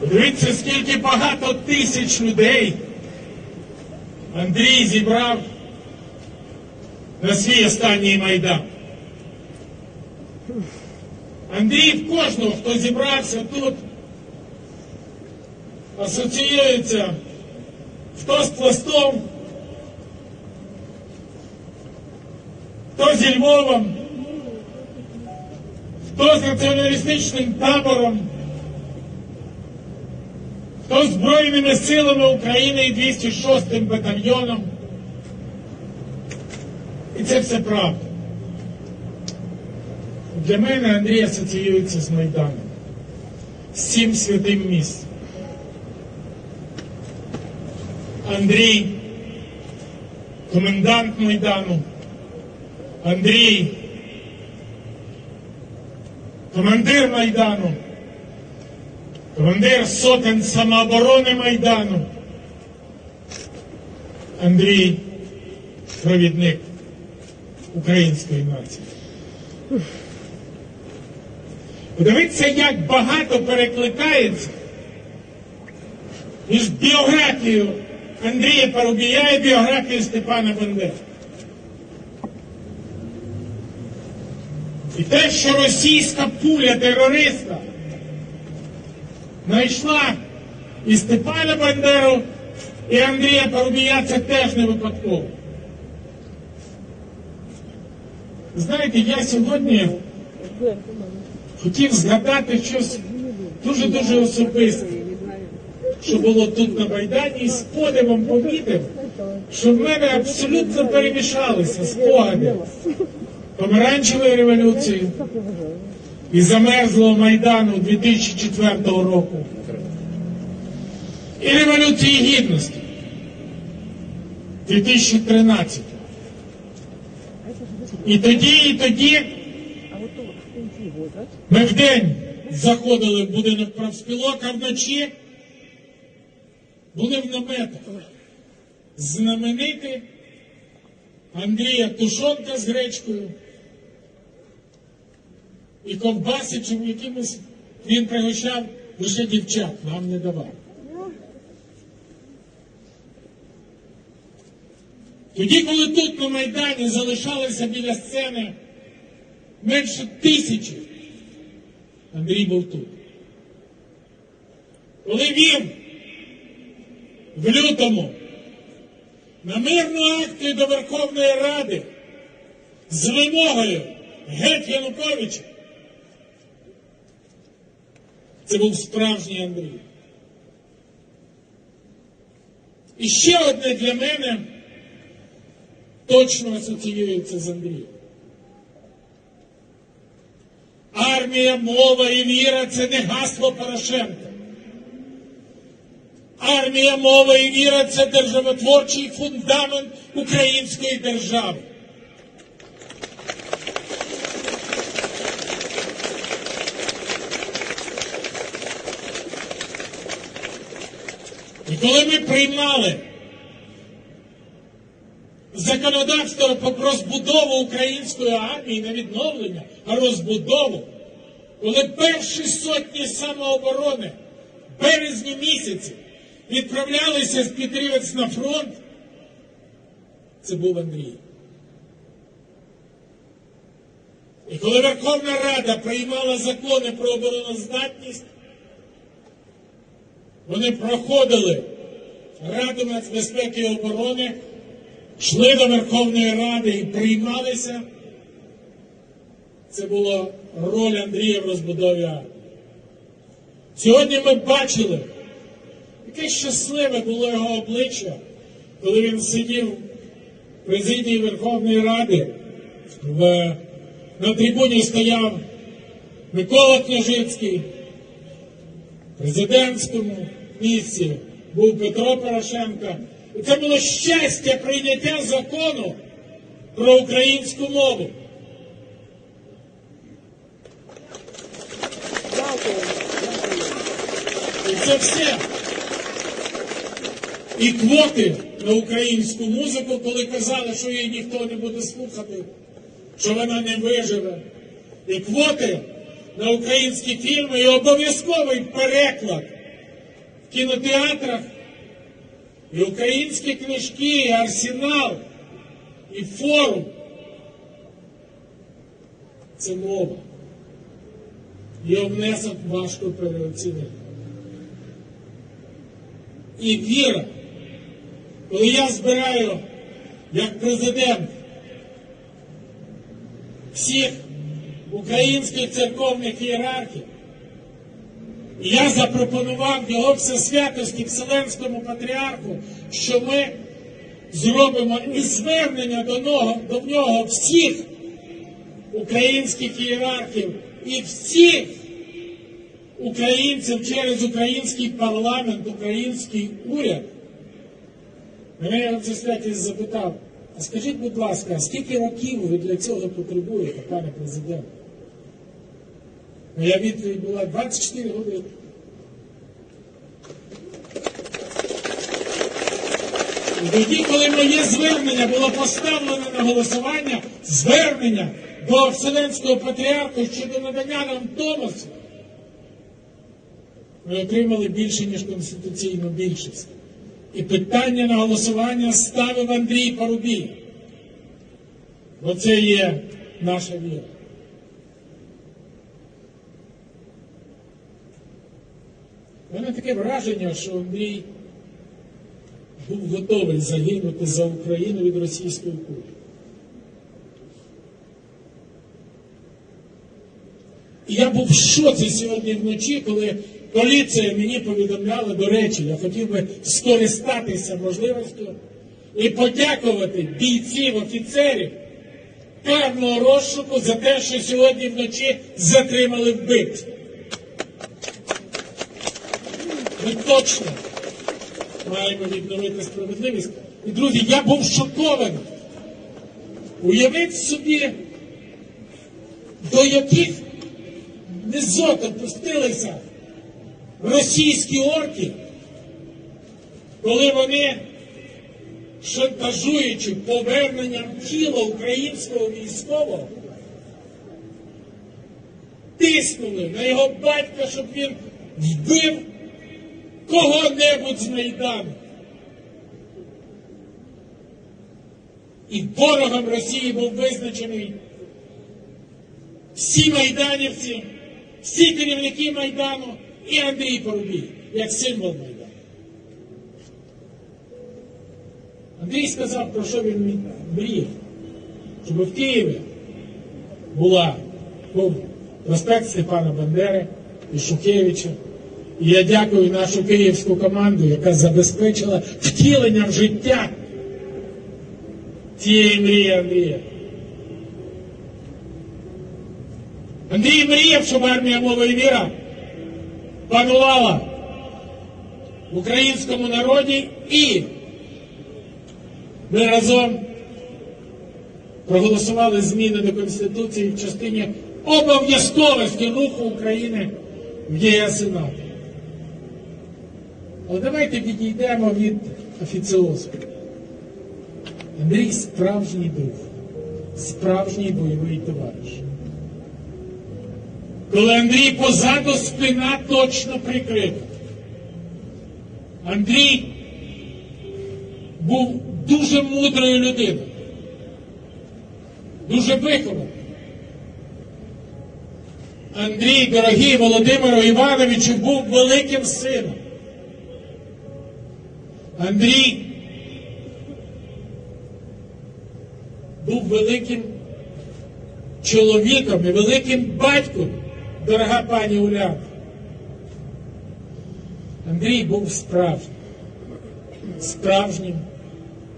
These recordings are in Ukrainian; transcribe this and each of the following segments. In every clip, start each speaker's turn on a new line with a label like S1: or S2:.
S1: Подивіться, скільки багато тисяч людей Андрій зібрав на свій останній майдан. Андрій в кожного, хто зібрався тут, асоціюється хто з пластом, хто зі Львовом, хто з націоналістичним табором, хто з Збройними силами України і 206 батальйоном. І це все правда. Для мене Андрій асоціюється з Майданом, з цим святим місцем. Андрій, комендант Майдану, Андрій, командир Майдану, командир сотень самооборони Майдану, Андрій, провідник української нації. Подивіться, як багато перекликається між біографією Андрія Парубія і біографією Степана Бандери. І те, що російська пуля терориста знайшла і Степана Бандеру, і Андрія Парубія, це теж не випадково. Знаєте, я сьогодні хотів згадати щось дуже-дуже особисте, що було тут на Майдані, і з подивом помітив, що в мене абсолютно перемішалися спогади помаранчевої революції і замерзлого Майдану 2004 року. І революції гідності 2013. І тоді, і тоді ми вдень заходили в будинок профспілок, а вночі були в наметах. Знаменити Андрія Тушонка з гречкою і ковбаси, чим якимось він пригощав лише дівчат, нам не давав. Тоді, коли тут на Майдані залишалося біля сцени менше тисячі, Андрій був тут. Коли він в лютому на мирну акцію до Верховної Ради з вимогою геть Януковича, це був справжній Андрій. І ще одне для мене точно асоціюється з Андрієм. Армія, мова і віра це не гасло Порошенка. Армія, мова і віра це державотворчий фундамент української держави. Коли ми приймали законодавство про розбудову української армії, не відновлення, а розбудову, коли перші сотні самооборони в березні місяці відправлялися з Петрівець на фронт, це був Андрій. І коли Верховна Рада приймала закони про обороноздатність, вони проходили Раду нацбезпеки і оборони, йшли до Верховної Ради і приймалися. Це була роль Андрія в розбудові армії. Сьогодні ми бачили, яке щасливе було його обличчя, коли він сидів в президії Верховної Ради. В, на трибуні стояв Микола Княжицький, президентському місці був Петро Порошенко. І це було щастя прийняття закону про українську мову. І це все. І квоти на українську музику, коли казали, що її ніхто не буде слухати, що вона не виживе. І квоти на українські фільми, і обов'язковий переклад кінотеатрах, і українські книжки, і арсенал, і форум. Це мова. Його внесок важко переоцінити. І віра. Коли я збираю як президент всіх українських церковних ієрархів, я запропонував його всесвятості Вселенському патріарху, що ми зробимо і звернення до нього, до нього всіх українських ієрархів і всіх українців через український парламент, український уряд. Мене його святість запитав, а скажіть, будь ласка, скільки років ви для цього потребуєте, пане президент? Моя відповідь була 24 години. І тоді, коли моє звернення було поставлено на голосування, звернення до Вселенського патріарху щодо надання нам Томасу, ми отримали більше, ніж конституційну більшість. І питання на голосування ставив Андрій Парубій. Бо це є наша віра. Мене таке враження, що Андрій був готовий загинути за Україну від російської кулі. І я був в шоці сьогодні вночі, коли поліція мені повідомляла, до речі, я хотів би скористатися можливістю і подякувати бійців, офіцерів карного розшуку за те, що сьогодні вночі затримали вбивців. Ми точно маємо відновити справедливість. І, друзі, я був шокований. Уявіть собі, до яких низот опустилися російські орки, коли вони, шантажуючи поверненням тіла українського військового, тиснули на його батька, щоб він вбив кого-небудь з Майдану. І ворогом Росії був визначений всі майданівці, всі керівники Майдану і Андрій Порубій, як символ Майдану. Андрій сказав, про що він мріяв, щоб в Києві була був проспект Степана Бандери і Шухевича. Я дякую нашу київську команду, яка забезпечила втілення в життя цієї мрії Андрія. Андрій мріяв, щоб армія мова і віра панувала в українському народі і ми разом проголосували зміни до Конституції в частині обов'язковості руху України в ЄС і НАТО. Але давайте відійдемо від офіціозу. Андрій справжній друг, справжній бойовий товариш. Коли Андрій позаду спина точно прикрита. Андрій був дуже мудрою людиною, дуже вихований. Андрій, дорогий Володимиру Івановичу, був великим сином. Андрій був великим чоловіком і великим батьком, дорога пані Уляна. Андрій був справжнім, справжнім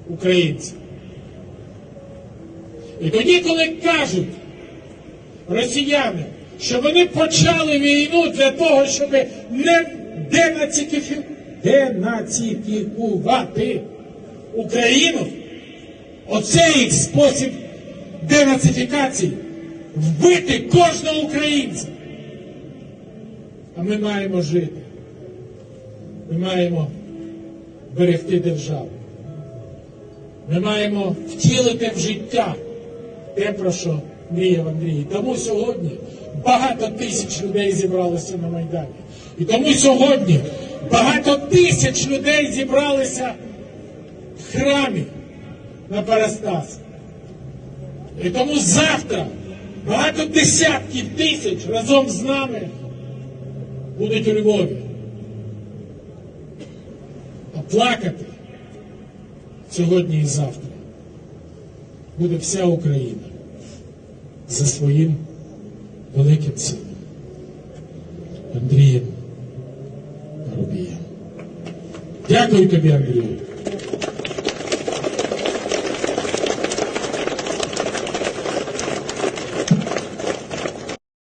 S1: українцем. І тоді, коли кажуть росіяни, що вони почали війну для того, щоб не денацифікувати денацифікувати Україну. Оце їх спосіб денацифікації. Вбити кожного українця. А ми маємо жити. Ми маємо берегти державу. Ми маємо втілити в життя те, про що мріяв Андрій. Тому сьогодні багато тисяч людей зібралося на Майдані. І тому сьогодні багато тисяч людей зібралися в храмі на Парастас. І тому завтра багато десятків тисяч разом з нами будуть у Львові. А плакати сьогодні і завтра буде вся Україна за своїм великим сином Андрієм Дякую тобі, Андрію.